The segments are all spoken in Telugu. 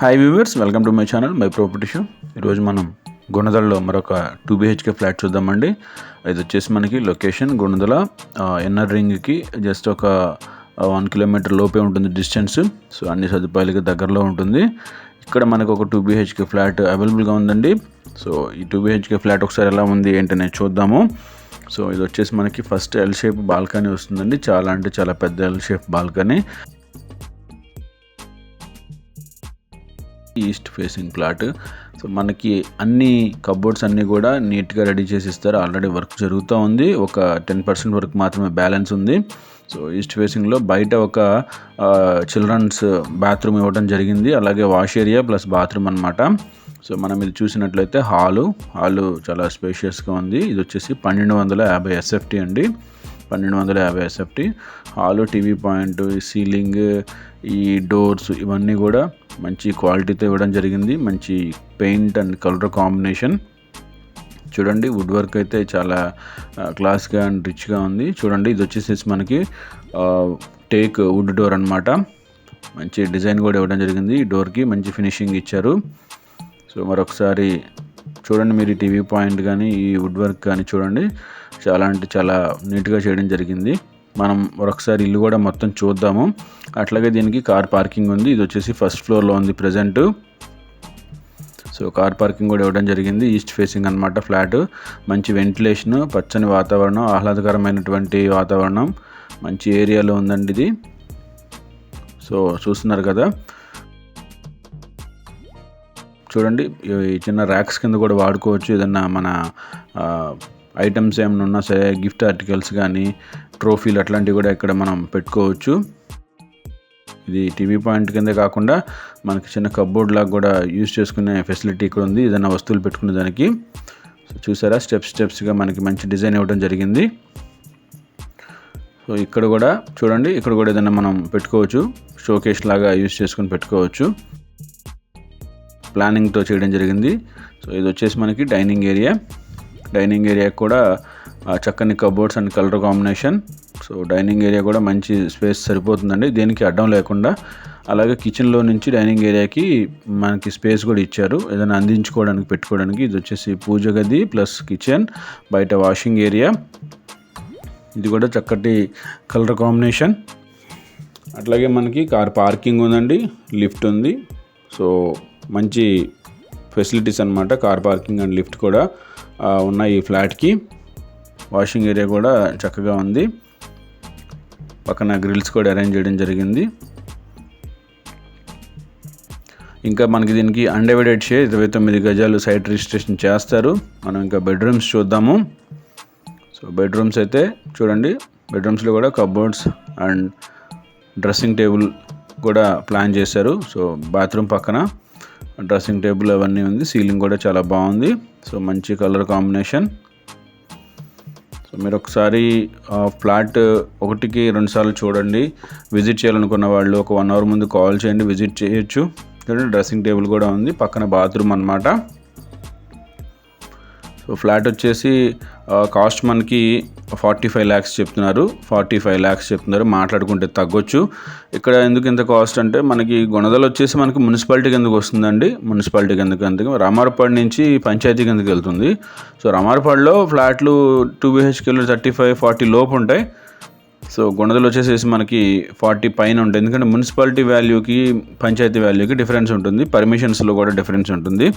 Hi viewers welcome to my channel my property show ఈరోజు మనం గుణదలలో మరొక టూ బిహెచ్కే ఫ్లాట్ చూద్దామండి. ఇది వచ్చేసి మనకి లొకేషన్ గుణదల ఎన్ఆర్ రింగ్కి జస్ట్ ఒక వన్ కిలోమీటర్ లోపే ఉంటుంది డిస్టెన్స్ సో అన్ని సదుపాయాలకి దగ్గరలో ఉంటుంది. ఇక్కడ మనకు ఒక టూ బిహెచ్కే ఫ్లాట్ అవైలబుల్గా ఉందండి. సో ఈ టూ బిహెచ్కే ఫ్లాట్ ఒకసారి ఎలా ఉంది ఏంటనే చూద్దాము. సో ఇది వచ్చేసి మనకి ఫస్ట్ ఎల్ షేప్ బాల్కనీ వస్తుందండి. చాలా అంటే చాలా పెద్ద L shape balcony east facing plot. So మనకి అన్ని కబోర్డ్స్ అన్నీ కూడా నీట్గా రెడీ చేసి ఇస్తారు ఆల్రెడీ వర్క్ జరుగుతూ ఉంది. ఒక టెన్ పర్సెంట్ వర్క్ మాత్రమే బ్యాలెన్స్ ఉంది. సో ఈస్ట్ ఫేసింగ్లో బయట ఒక చిల్డ్రన్స్ బాత్రూమ్ ఇవ్వడం జరిగింది. అలాగే వాష్ ఏరియా ప్లస్ బాత్రూమ్ అనమాట సో మనం ఇది చూసినట్లయితే హాలు హాలు చాలా స్పేషియస్గా ఉంది. ఇది వచ్చేసి పన్నెండు వందల యాభై ఎస్ఎఫ్టీ అండి. పన్నెండు వందల యాభై SFT. Hall TV point ceiling ఈ డోర్స్ ఇవన్నీ కూడా మంచి క్వాలిటీతో ఇవ్వడం జరిగింది. మంచి పెయింట్ అండ్ కలర్ కాంబినేషన్. చూడండి వుడ్ వర్క్ అయితే చాలా క్లాస్గా అండ్ రిచ్గా ఉంది. చూడండి ఇది వచ్చేసి మనకి టేక్ వుడ్ డోర్ అనమాట మంచి డిజైన్ కూడా ఇవ్వడం జరిగింది. ఈ డోర్కి మంచి ఫినిషింగ్ ఇచ్చారు. సో మరొకసారి చూడండి మీరు టీవీ పాయింట్ కానీ ఈ వుడ్ వర్క్ కానీ చూడండి. చాలా అంటే చాలా నీట్గా చేయడం జరిగింది. మనం ఒకసారి ఇల్లు కూడా మొత్తం చూద్దాము. అట్లాగే దీనికి కార్ పార్కింగ్ ఉంది. ఇది వచ్చేసి ఫస్ట్ ఫ్లోర్లో ఉంది ప్రజెంట్. సో కార్ పార్కింగ్ కూడా ఇవ్వడం జరిగింది. ఈస్ట్ ఫేసింగ్ అనమాట ఫ్లాట్. మంచి వెంటిలేషన్ పచ్చని వాతావరణం ఆహ్లాదకరమైనటువంటి వాతావరణం. మంచి ఏరియాలో ఉందండి ఇది. సో చూస్తున్నారు కదా. చూడండి ఈ చిన్న ర్యాక్స్ కింద కూడా వాడుకోవచ్చు. ఏదన్నా మన ఐటమ్స్ ఏమైనా ఉన్నా సరే గిఫ్ట్ ఆర్టికల్స్ కానీ ట్రోఫీలు అట్లాంటివి కూడా ఇక్కడ మనం పెట్టుకోవచ్చు. ఇది టీవీ పాయింట్ కింద కాకుండా మనకి చిన్న కబ్బోర్డ్ లాగా కూడా యూజ్ చేసుకునే ఫెసిలిటీ ఇక్కడ ఉంది. ఏదైనా వస్తువులు పెట్టుకునే దానికి. చూసారా? స్టెప్స్ స్టెప్స్గా మనకి మంచి డిజైన్ ఇవ్వడం జరిగింది. సో ఇక్కడ కూడా చూడండి ఇక్కడ కూడా ఏదైనా మనం పెట్టుకోవచ్చు. షోకేస్ లాగా యూజ్ చేసుకుని పెట్టుకోవచ్చు. ప్లానింగ్తో చేయడం జరిగింది. సో ఇది వచ్చేసి మనకి డైనింగ్ ఏరియా డైనింగ్ ఏరియా కూడా చక్కని cupboards and colour combination. So dining area కూడా మంచి స్పేస్ సరిపోతుందండి. దేనికి అడ్డం లేకుండా. అలాగే కిచెన్లో నుంచి డైనింగ్ ఏరియాకి మనకి స్పేస్ కూడా ఇచ్చారు. ఏదైనా అందించుకోవడానికి పెట్టుకోవడానికి ఇది వచ్చేసి పూజ గది ప్లస్ కిచెన్ బయట వాషింగ్ ఏరియా. ఇది కూడా చక్కటి కలర్ కాంబినేషన్. అట్లాగే మనకి కార్ పార్కింగ్ ఉందండి లిఫ్ట్ ఉంది. సో మంచి ఫెసిలిటీస్ అనమాట కార్ పార్కింగ్ అండ్ లిఫ్ట్ కూడా ఉన్నాయి ఈ ఫ్లాట్కి. వాషింగ్ ఏరియా కూడా చక్కగా ఉంది. పక్కన గ్రిల్స్ కూడా అరేంజ్ చేయడం జరిగింది. ఇంకా మనకి దీనికి అన్డివైడెడ్ షే ఇరవై తొమ్మిది గజాలు సైట్ రిజిస్ట్రేషన్ చేస్తారు. మనం ఇంకా బెడ్రూమ్స్ చూద్దాము. సో బెడ్రూమ్స్ అయితే చూడండి బెడ్రూమ్స్లో కూడా కబోర్డ్స్ అండ్ డ్రెస్సింగ్ టేబుల్ కూడా ప్లాన్ చేశారు. సో బాత్రూమ్ పక్కన. డ్రెస్సింగ్ టేబుల్ అవన్నీ ఉంది. సీలింగ్ కూడా చాలా బాగుంది. సో మంచి కలర్ కాంబినేషన్. సో మీరు ఒకసారి ఫ్లాట్ ఒకటికి రెండుసార్లు చూడండి. విజిట్ చేయాలనుకున్న వాళ్ళు ఒక వన్ అవర్ ముందు కాల్ చేయండి. విజిట్ చేయొచ్చు. డ్రెస్సింగ్ టేబుల్ కూడా ఉంది. పక్కన బాత్రూమ్ అనమాట సో ఫ్లాట్ వచ్చేసి కాస్ట్ మనకి ఫార్టీ ఫైవ్ ల్యాక్స్ చెప్తున్నారు. ఫార్టీ ఫైవ్ ల్యాక్స్ చెప్తున్నారు. మాట్లాడుకుంటే తగ్గొచ్చు. ఇక్కడ ఎందుకు ఇంత కాస్ట్ అంటే మనకి గుణదలు వచ్చేసి మనకి మున్సిపాలిటీ కిందకు వస్తుందండి? మున్సిపాలిటీ కిందకు ఎందుకు రామారపాడు నుంచి పంచాయతీ కిందకి వెళ్తుంది? సో రామారపాడులో ఫ్లాట్లు టూ బీహెచ్కేలు థర్టీ ఫైవ్ ఫార్టీ లోపు ఉంటాయి. సో గుణదలు వచ్చేసేసి మనకి ఫార్టీ పైన ఉంటాయి. ఎందుకంటే మున్సిపాలిటీ వాల్యూకి పంచాయతీ వాల్యూకి డిఫరెన్స్ ఉంటుంది. పర్మిషన్స్లో కూడా డిఫరెన్స్ ఉంటుంది.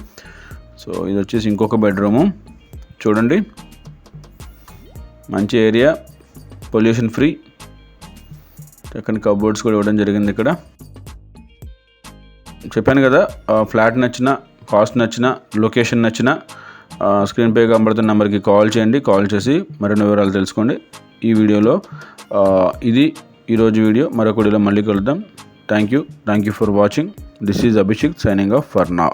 సో ఇది వచ్చేసి ఇంకొక బెడ్రూము. చూడండి. మంచి ఏరియా పొల్యూషన్ ఫ్రీ చక్కని కబోర్డ్స్ కూడా ఇవ్వడం జరిగింది ఇక్కడ. చెప్పాను కదా ఫ్లాట్ నచ్చిన కాస్ట్ నచ్చిన లొకేషన్ నచ్చిన స్క్రీన్ పే కనబడుతున్న నెంబర్కి కాల్ చేయండి కాల్ చేసి మరిన్ని వివరాలు తెలుసుకోండి. ఈ వీడియోలో ఇది ఈరోజు వీడియో. మరొక వీడియోలో మళ్ళీ కలుద్దాం. Thank you thank you for watching this is Abhishek signing off for నా